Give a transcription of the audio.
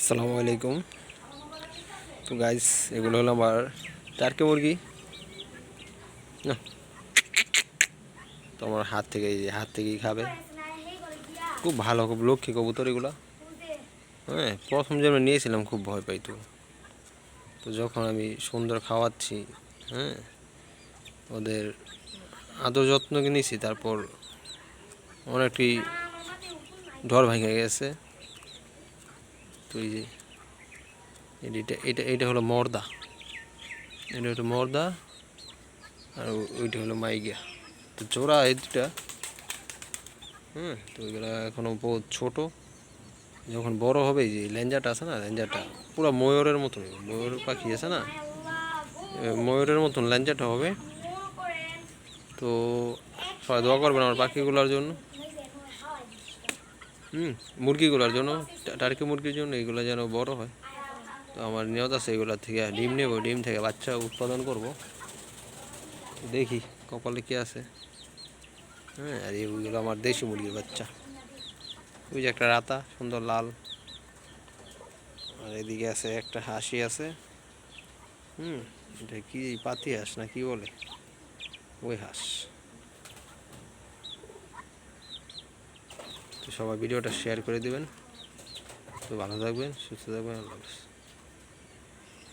আসসালামু আলাইকুম। তো গাইস এগুলো হলো আমার টার্কি মুরগি। না। তো আমার হাত থেকে হাত থেকেই খাবে। খুব ভালো, খুব লক্ষ্মী কবুতর এগুলো। হ্যাঁ প্রথম যে আমরা নিয়েছিলাম, খুব ভয় পাইতো। তো যখন আমি সুন্দর খাওয়াচ্ছি হ্যাঁ ওদের আদর যত্ন নিয়েছি, তারপর অনেকটি ঢর ভেঙে গেছে। তো এই যে, এটা এটা এটা হলো মর্দা। এটা হলো মর্দা, আর ওইটা হলো মাইগা। তো জোড়া এই দুটা হুম, তো এগুলো এখনও বহুত ছোট। যখন বড় হবে, এই যে লেঞ্জাটা আছে না, লেঞ্জাটা পুরো ময়ূরের মতন। ময়ূর পাখি আছে না? ময়ূরের মতন লেঞ্জাটা হবে। তো সবাই দোয়া করবেন আমার পাখিগুলোর জন্য। হুম, মুরগিগুলোর জন্য টার্কি মুরগির জন্য এগুলো যেন বড় হয়। তো আমার নিয়ত আছে এগুলো থেকে ডিম নেব, ডিম থেকে বাচ্চা উৎপাদন করব। দেখি কপালে কি আছে। হ্যাঁ আর এইগুলো আমার দেশি মুরগির বাচ্চা। ওই যে একটা রাতা, সুন্দর লাল। আর এদিকে আছে একটা হাসি আছে। হুম, এটা কি পাতি হাঁস না কি বলে? ওই হাঁস। সবাই ভিডিওটা শেয়ার করে দেবেন। তো ভালো থাকবেন সুস্থ থাকবেন আল্লাহ হাফেজ।